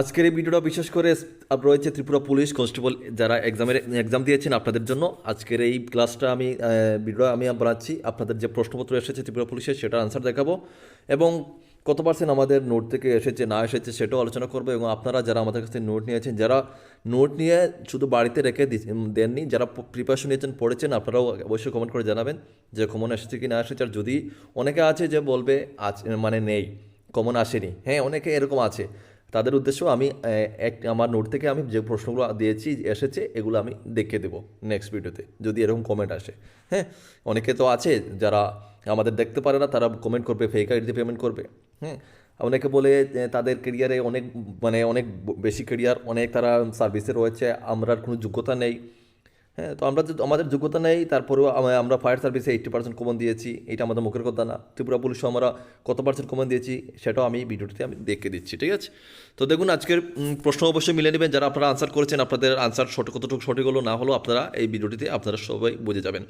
আজকের এই ভিডিওটা বিশেষ করে রয়েছে ত্রিপুরা পুলিশ কনস্টেবল যারা এক্সামের এক্সাম দিয়েছেন আপনাদের জন্য। আজকের এই ক্লাসটা আমি ভিডিও আমি বানাচ্ছি। আপনাদের যে প্রশ্নপত্র এসেছে ত্রিপুরা পুলিশের সেটা আনসার দেখাবো। এবং কত পার্সেন্ট আমাদের নোট থেকে এসেছে, না এসেছে সেটাও আলোচনা করব। এবং আপনারা যারা আমাদের কাছ নোট নিয়েছেন, যারা নোট নিয়ে শুধু বাড়িতে রেখে দেননি, যারা প্রিপারেশন নিয়েছেন, পড়েছেন, আপনারাও অবশ্যই কমেন্ট করে জানাবেন যে কমন এসেছে কি, না এসেছে। আর যদি অনেকে আছে যে বলবে, আজ মানে নেই কমন আসেনি। হ্যাঁ অনেকে এরকম আছে। তাদের উদ্দেশ্য আমি এক, আমার নোট থেকে আমি যে প্রশ্নগুলো দিয়েছি, এসেছে, এগুলো আমি দেখে দেবো নেক্সট ভিডিওতে যদি এরকম কমেন্ট আসে। হ্যাঁ অনেকে তো আছে যারা আমাদের দেখতে পারে না, তারা কমেন্ট করবে ফেক দিয়ে পেমেন্ট করবে। হ্যাঁ অনেকে বলে তাদের কেরিয়ারে অনেক মানে অনেক বেশি কেরিয়ার অনেক তারা সার্ভিসে রয়েছে আমরা কোনো যোগ্যতা নেই। হ্যাঁ তো আমরা আমাদের যোগ্যতা নেই, তারপরেও আমরা ফায়ার সার্ভিসে এইট্টি পার্সেন্ট কমন দিয়েছি, এটা আমাদের মুখের কথা না। ত্রিপুরা পুলিশও আমরা কত পার্সেন্ট কমন দিয়েছি, সেটাও আমি ভিডিওটিতে আমি দেখে দিচ্ছি, ঠিক আছে? তো দেখুন, আজকের প্রশ্ন অবশ্যই মিলে নেবেন, যারা আপনারা আনসার করেছেন, আপনাদের আনসার সঠিক, কতটুকু সঠিক হলো, না হলো, আপনারা এই ভিডিওটিতে আপনারা সবাই বুঝে যাবেন।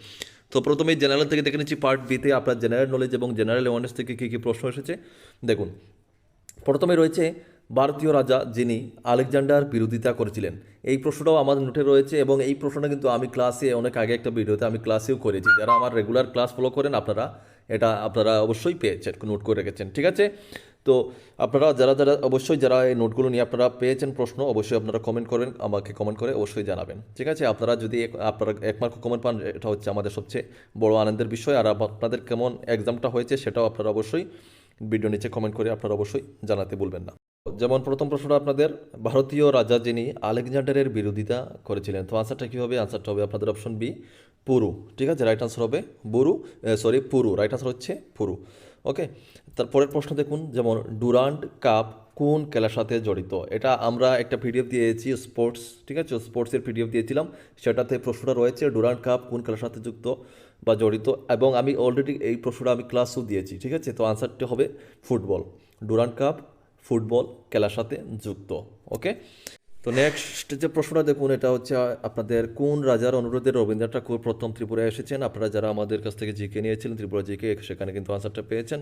তো প্রথমে জেনারেল থেকে দেখে নিচ্ছি পার্ট বিতে আপনার জেনারেল নলেজ এবং জেনারেল অ্যাওয়ারনেস থেকে কী কী প্রশ্ন এসেছে। দেখুন, প্রথমে রয়েছে ভারতীয় রাজা যিনি আলেকজান্ডার বিরোধিতা করেছিলেন। এই প্রশ্নটাও আমার নোটে রয়েছে এবং এই প্রশ্নটা কিন্তু আমি ক্লাসে অনেক আগে একটা ভিডিওতে আমি ক্লাসেও করেছি। যারা আমার রেগুলার ক্লাস ফলো করেন, আপনারা এটা, আপনারা অবশ্যই পেয়েছেন নোট করে রেখেছেন, ঠিক আছে? তো আপনারা যারা যারা, অবশ্যই যারা এই নোটগুলো নিয়ে আপনারা পেয়েছেন প্রশ্ন, অবশ্যই আপনারা কমেন্ট করেন, আমাকে কমেন্ট করে অবশ্যই জানাবেন, ঠিক আছে? আপনারা যদি আপনারা এক মার্ক কমেন্ট পান, এটা হচ্ছে আমাদের সবচেয়ে বড় আনন্দের বিষয়। আর আপনাদের কেমন এক্সামটা হয়েছে, সেটাও আপনারা অবশ্যই ভিডিও নিচে কমেন্ট করে আপনারা অবশ্যই জানাতে বলবেন না। যেমন প্রথম প্রশ্নটা আপনাদের, ভারতীয় রাজা যিনি আলেকজান্ডারের বিরোধিতা করেছিলেন, তো আনসারটা কী হবে? আনসারটা হবে আপনাদের অপশন বি পুরু। ঠিক আছে? রাইট আনসার হবে বুরু সরি পুরু। রাইট আনসার হচ্ছে পুরু। ওকে তারপরের প্রশ্ন দেখুন, যেমন ডুরান্ড কাপ কোন খেলার সাথে জড়িত? এটা আমরা একটা পিডিএফ দিয়েছি স্পোর্টস ঠিক আছে? স্পোর্টসের পিডিএফ দিয়েছিলাম। সেটাতে প্রশ্নটা রয়েছে ডুরান্ড কাপ কোন খেলার সাথে যুক্ত বা জড়িত? এবং আমি অলরেডি এই প্রশ্নটা আমি ক্লাসও দিয়েছি, ঠিক আছে? তো আনসারটি হবে ফুটবল ডুরান্ড কাপ ফুটবল খেলার সাথে যুক্ত ওকে তো নেক্সট যে প্রশ্নটা দেখুন, এটা হচ্ছে আপনাদের কোন রাজার অনুরোধে রবীন্দ্রনাথ ঠাকুর প্রথম ত্রিপুরায় এসেছেন? আপনারা যারা আমাদের কাছ থেকে জিকে নিয়েছিলেন, ত্রিপুরা জিকে, সেখানে কিন্তু আনসারটা পেয়েছেন।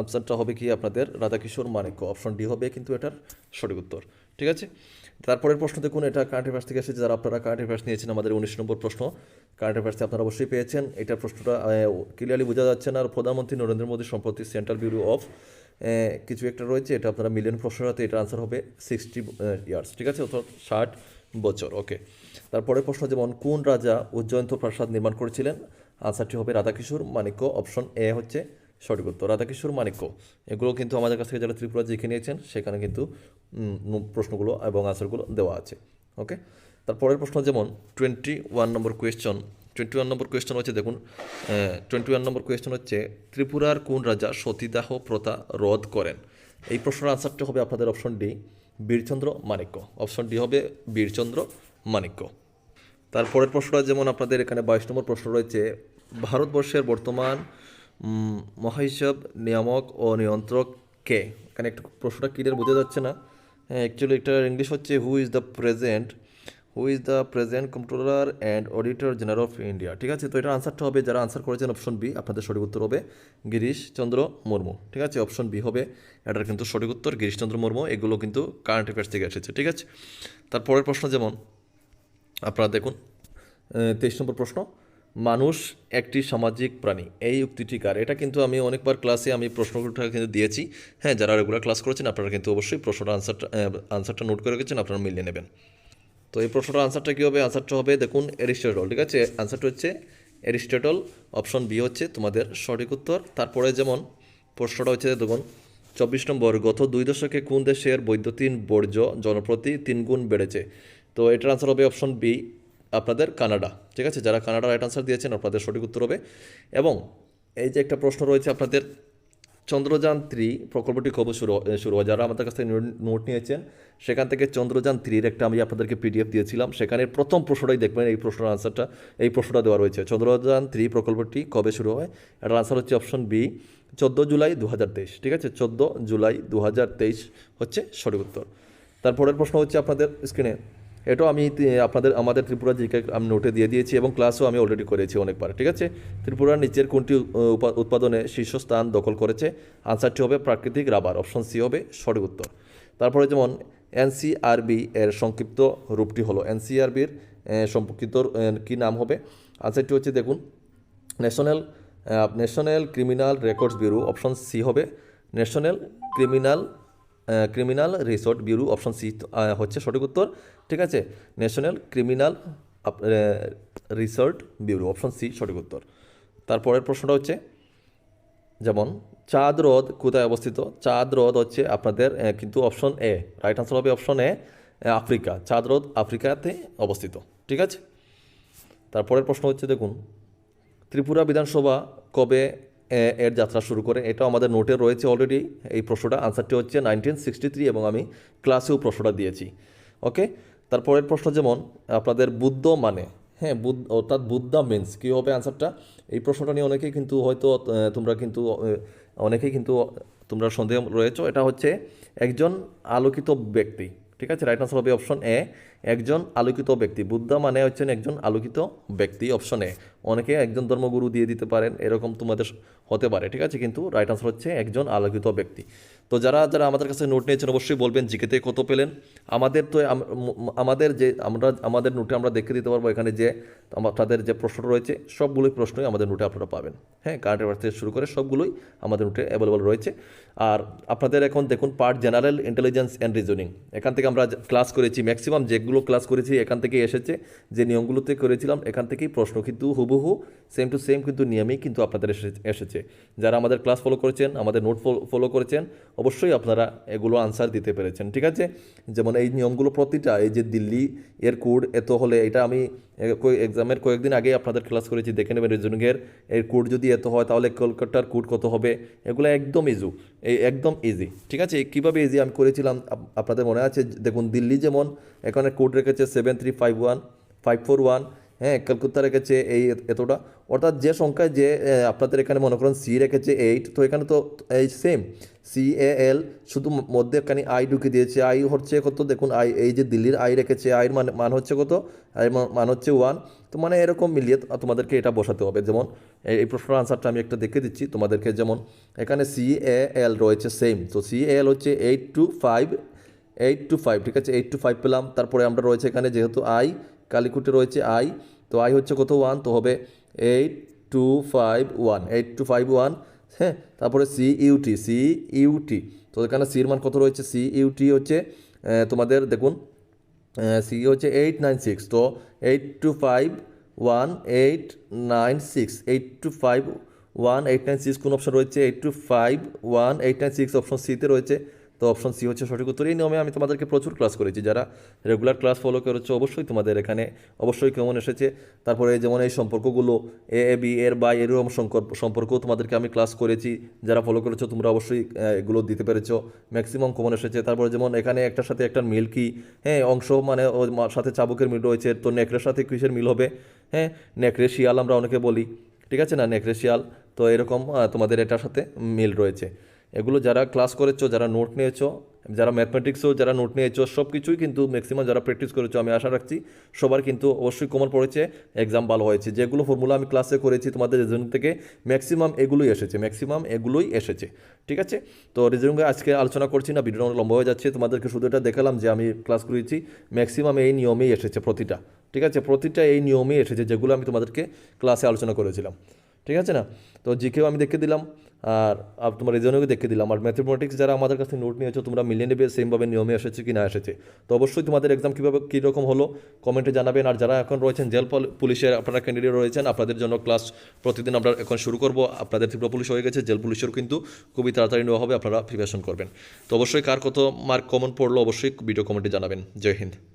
আনসারটা হবে কি আপনাদের রাধাকিশোর মানিক্য? অপশন ডি হবে কিন্তু এটার সঠিক উত্তর, ঠিক আছে? তারপরের প্রশ্ন দেখুন, এটা কারেন্ট অ্যাফেয়ার্স থেকে এসেছে। যারা আপনারা কারেন্ট অ্যাফেয়ার্স নিয়েছেন, আমাদের উনিশ নম্বর প্রশ্ন। কারেন্ট অ্যাফেয়ার্সে আপনারা অবশ্যই পেয়েছেন। এটা প্রশ্নটা ক্লিয়ারলি বোঝা যাচ্ছে না। আর প্রধানমন্ত্রী নরেন্দ্র মোদী সম্প্রতি সেন্ট্রাল ব্যুরো অফ কিছু একটা রয়েছে, এটা আপনারা মিলিয়ন প্রশ্নটাতে এটা আনসার হবে সিক্সটি ইয়ার্স ঠিক আছে? অর্থাৎ ষাট বছর ওকে তারপরের প্রশ্ন যেমন, কোন রাজা উজ্জয়ন্ত প্রাসাদ নির্মাণ করেছিলেন? আনসারটি হবে রাধাকিশোর মানিক্য অপশন এ হচ্ছে সঠিক উত্তর, রাধাকিশোর মানিক্য। এগুলো কিন্তু আমাদের কাছ থেকে যারা ত্রিপুরা জিকে নিয়েছেন, সেখানে কিন্তু প্রশ্নগুলো এবং আনসারগুলো দেওয়া আছে ওকে তারপরের প্রশ্ন, যেমন twenty one number question twenty one number question হচ্ছে, দেখুন টোয়েন্টি ওয়ান নম্বর কোয়েশ্চন হচ্ছে, ত্রিপুরার কোন রাজা সতীদাহ প্রথা রদ করেন? এই প্রশ্নের আনসারটা হবে আপনাদের option D Birchandra Manikya. Option D হবে বীরচন্দ্র মাণিক্য। তারপরের প্রশ্নটা যেমন আপনাদের এখানে বাইশ নম্বর প্রশ্ন রয়েছে, ভারতবর্ষের বর্তমান মহাহিসাব নিয়ামক ও নিয়ন্ত্রক কে? এখানে একটু প্রশ্নটা ক্লিয়ার বোঝা যাচ্ছে না। অ্যাকচুয়ালি একটা ইংলিশ হচ্ছে who is the present who is the present controller and auditor general of India ঠিক আছে? তো এটার আনসারটা হবে, যারা আনসার করেছেন অপশন বি আপনাদের সঠিক উত্তর হবে গিরিশ চন্দ্র মুর্মু। ঠিক আছে? অপশন বি হবে, এটার কিন্তু সঠিক উত্তর গিরিশ চন্দ্র মুর্মু, এগুলো কিন্তু কারেন্ট অ্যাফেয়ার্স থেকে এসেছে। ঠিক আছে? তারপরের প্রশ্ন যেমন, আপনারা দেখুন তেইশ নম্বর প্রশ্ন, মানুষ একটি সামাজিক প্রাণী, এই উক্তিটি কার? এটা কিন্তু আমি অনেকবার ক্লাসে আমি প্রশ্নটা কিন্তু দিয়েছি। হ্যাঁ যারা রেগুলার ক্লাস করেছেন, আপনারা কিন্তু অবশ্যই প্রশ্নটা আনসারটা আনসারটা নোট করে রেখেছেন, আপনারা মিলিয়ে নেবেন। তো এই প্রশ্নটার আনসারটা কী হবে? আনসারটা হবে, দেখুন, এরিস্টটল, ঠিক আছে? আনসারটা হচ্ছে এরিস্টটল অপশন বি হচ্ছে তোমাদের সঠিক উত্তর। তারপরে যেমন প্রশ্নটা হচ্ছে, দেখুন, চব্বিশ নম্বর, গত দুই দশকে কোন দেশের বৈদ্যুতিন বর্জ্য জনপ্রতি তিন গুণ বেড়েছে? তো এটার আনসার হবে অপশন বি আপনাদের কানাডা, ঠিক আছে? যারা কানাডা রাইট আনসার দিয়েছেন, আপনাদের সঠিক উত্তর হবে। এবং এই যে একটা প্রশ্ন রয়েছে আপনাদের চন্দ্রযান থ্রি প্রকল্পটি কবে শুরু শুরু হয়। যারা আমাদের কাছ থেকে নোট নিয়েছেন, সেখান থেকে চন্দ্রযান থ্রির একটা আমি আপনাদেরকে পিডিএফ দিয়েছিলাম। সেখানে প্রথম প্রশ্নটাই দেখবেন, এই প্রশ্নের আনসারটা এই প্রশ্নটা দেওয়া রয়েছে। চন্দ্রযান থ্রি প্রকল্পটি কবে শুরু হয়? এটার আনসার হচ্ছে অপশন বি চোদ্দ জুলাই দু হাজার তেইশ। ঠিক আছে? চোদ্দ জুলাই দু হাজার তেইশ হচ্ছে সঠিক উত্তর। তারপরের প্রশ্ন হচ্ছে আপনাদের স্ক্রিনে এটাও আমি আপনাদের আমাদের ত্রিপুরা জিকে আমি নোটে দিয়ে দিয়েছি এবং ক্লাসও আমি অলরেডি করেছি অনেকবার ঠিক আছে? ত্রিপুরার নিচের কোনটি উৎপাদনে শীর্ষস্থান দখল করেছে? আনসারটি হবে প্রাকৃতিক রাবার অপশন সি হবে সঠিক উত্তর। তারপরে যেমন এনসিআরবি এর সংক্ষিপ্ত রূপটি হলো এনসিআরবির আহ, কি নাম হবে? আনসারটি হচ্ছে দেখুন national national criminal records bureau option C হবে। National criminal criminal resort bureau option C হচ্ছে সঠিক উত্তর। ঠিক আছে? National criminal resort bureau option C সঠিক উত্তর। তারপরের প্রশ্নটা হচ্ছে, যেমন, চাঁদ হ্রদ কোথায় অবস্থিত? চাঁদ হ্রদ হচ্ছে আপনাদের কিন্তু অপশন এ রাইট আনসার হবে অপশন এ আফ্রিকা। চাঁদ হ্রদ আফ্রিকাতে অবস্থিত। ঠিক আছে? তারপরের প্রশ্ন হচ্ছে, দেখুন, ত্রিপুরা বিধানসভা কবে এর যাত্রা শুরু করে। এটাও আমাদের নোটে রয়েছে অলরেডি এই প্রশ্নটা আনসারটি হচ্ছে নাইনটিন সিক্সটি থ্রি এবং আমি ক্লাসেও প্রশ্নটা দিয়েছি। ওকে তারপরের প্রশ্ন যেমন, আপনাদের বুদ্ধ মানে হ্যাঁ বুদ্ধ, অর্থাৎ বুদ্ধা মিন্স কী হবে আনসারটা এই প্রশ্নটা নিয়ে অনেকেই কিন্তু হয়তো তোমরা কিন্তু অনেকেই কিন্তু তোমরা সন্দেহ রয়েছো। এটা হচ্ছে একজন আলোকিত ব্যক্তি। ঠিক আছে? রাইট আনসার হবে অপশন এ একজন আলোকিত ব্যক্তি। বুদ্ধা মানে হচ্ছেন একজন আলোকিত ব্যক্তি অপশনে অনেকে একজন ধর্মগুরু দিয়ে দিতে পারেন, এরকম তোমাদের হতে পারে, ঠিক আছে? কিন্তু রাইট আনসার হচ্ছে একজন আলোকিত ব্যক্তি। তো যারা যারা আমাদের কাছে নোট নিয়েছেন, অবশ্যই বলবেন, জিকেতে কত পেলেন? আমাদের তো আমাদের যে, আমরা, আমাদের নোটে আমরা দেখে দিতে পারব এখানে যে আমার- তাদের যে প্রশ্ন রয়েছে, সবগুলোই প্রশ্নই আমাদের নোটে আপনারা পাবেন। হ্যাঁ কারেন্ট অ্যাফেয়ার্স থেকে শুরু করে সবগুলোই আমাদের নোটে অ্যাভেলেবল রয়েছে। আর আপনাদের এখন দেখুন part general intelligence and reasoning এখান থেকে আমরা ক্লাস করেছি ম্যাক্সিমাম যেগুলো ক্লাস করেছি, এখান থেকেই এসেছে। যে নিয়মগুলোতে করেছিলাম, এখান থেকেই প্রশ্ন কিন্তু হুবহু সেম টু সেম কিন্তু নিয়মেই কিন্তু আপনাদের এসে- এসেছে। যারা আমাদের ক্লাস ফলো করেছেন, আমাদের নোট ফলো করেছেন, অবশ্যই আপনারা এগুলো আনসার দিতে পেরেছেন, ঠিক আছে? যেমন এই নিয়মগুলো প্রতিটা, এই যে দিল্লি এর কোড এত হলে এটা আমি এক্সামের কয়েকদিন আগে আপনাদের ক্লাস করেছি, দেখে নেবেন রিজনিংয়ের। এর কোড যদি এত হয়, তাহলে কলকাতার কোড কত হবে? এগুলো একদম ইজু একদম ইজি ঠিক আছে? কীভাবে ইজি আমি করেছিলাম, আপ- আপনাদের মনে আছে? দেখুন, দিল্লি যেমন এখানে কোড রেখেছে seven three five one five four one হ্যাঁ কলকাতা রেখেছে এই এতটা। অর্থাৎ যে সংখ্যায় যে আপনাদের এখানে মনে করেন সি রেখেছে এইট তো এখানে তো এই সেম সি এ এল শুধু মধ্যে এখানে আই ঢুকে দিয়েছে। আই হচ্ছে কত? দেখুন আই এই যে দিল্লির আই রেখেছে আইয়ের মান মান হচ্ছে কত? আই মান হচ্ছে ওয়ান তো মানে এরকম মিলিয়ে তোমাদেরকে এটা বসাতে হবে। যেমন এই প্রশ্নের আনসারটা আমি একটা দেখে দিচ্ছি তোমাদেরকে। যেমন, এখানে সি এ এল রয়েছে সেম তো সি এ এল হচ্ছে eight two five eight two five ঠিক আছে? এইট টু ফাইভ পেলাম। তারপরে আমরা রয়েছে এখানে যেহেতু আই কালিকুটে রয়েছে আই। তো আই হচ্ছে কত? ওয়ান তো হবে eight two five one eight two five one হ্যাঁ তারপরে সি ইউটি সি ইউটি তো এখানে সির মান কত রয়েছে? সি ইউটি হচ্ছে তোমাদের দেখুন সি হচ্ছে এইট নাইন সিক্স তো eight two five one eight nine six eight two five one eight nine six কোন অপশন রয়েছে? Eight two five one eight nine six option সিতে রয়েছে। তো অপশন সি হচ্ছে সঠিক উত্তর। এই নিয়মে আমি তোমাদেরকে প্রচুর ক্লাস করেছি। যারা রেগুলার ক্লাস ফলো করেছ, অবশ্যই তোমাদের এখানে অবশ্যই কেমন এসেছে। তারপরে যেমন এই সম্পর্কগুলো এ এ বি এর বা এরকম সম্পর্কও তোমাদেরকে আমি ক্লাস করেছি। যারা ফলো করেছ, তোমরা অবশ্যই এগুলো দিতে পেরেছ। ম্যাক্সিমাম কমন এসেছে। তারপরে যেমন এখানে একটার সাথে একটা মিল কি? হ্যাঁ অংশ মানে মা- সাথে চাবুকের মিল রয়েছে। তো নেকড়ের সাথে কিসের মিল হবে? হ্যাঁ নেকড়ে শিয়াল আমরা অনেকে বলি। ঠিক আছে না? নেকড়ে শিয়াল। তো এরকম তোমাদের এটার সাথে মিল রয়েছে। এগুলো যারা ক্লাস করেছ, যারা নোট নিয়েছো, যারা ম্যাথমেটিক্সও যারা নোট নিয়েছো সব কিছুই কিন্তু ম্যাক্সিমাম যারা প্র্যাকটিস করেছ, আমি আশা রাখছি সবার কিন্তু অবশ্যই কমন পড়েছে এক্সাম ভালো হয়েছে। যেগুলো ফর্মুলা আমি ক্লাসে করেছি, তোমাদের রিজনিং থেকে ম্যাক্সিমাম এগুলোই এসেছে ম্যাক্সিমাম এগুলোই এসেছে, ঠিক আছে? তো রিজনিংয়ে আজকে আলোচনা করছি না ভিডিওটা লম্বা হয়ে যাচ্ছে, তোমাদেরকে শুধু এটা দেখালাম যে আমি ক্লাস করেছি ম্যাক্সিমাম এই নিয়মেই এসেছে প্রতিটা, ঠিক আছে? প্রতিটা এই নিয়মেই এসেছে, যেগুলো আমি তোমাদেরকে ক্লাসে আলোচনা করেছিলাম। ঠিক আছে না? তো জিকেও আমি দেখে দিলাম, আর তোমার রিজনেও দেখে দিলাম। আর ম্যাথমেটিক্স যারা আমাদের কাছে নোট নিয়েছো, তোমরা মিলিয়ে নেবে সেমভাবে নিয়মে এসেছে কি না এসেছে। তো অবশ্যই তোমাদের এক্সাম কীভাবে, কীরকম হলো কমেন্টে জানাবেন। আর যারা এখন রয়েছেন, জেল পল- পুলিশের আপনারা ক্যান্ডিডেট রয়েছেন, আপনাদের জন্য ক্লাস প্রতিদিন আমরা এখন শুরু করব। আপনাদের ত্রিপুরা পুলিশ হয়ে গেছে, জেল পুলিশেরও কিন্তু খুবই তাড়াতাড়ি নেওয়া হবে, আপনারা প্রিপারেশন করবেন। তো অবশ্যই কার কত মার্ক কমন পড়ল, অবশ্যই ভিডিও কমেন্টে জানাবেন। জয় হিন্দ।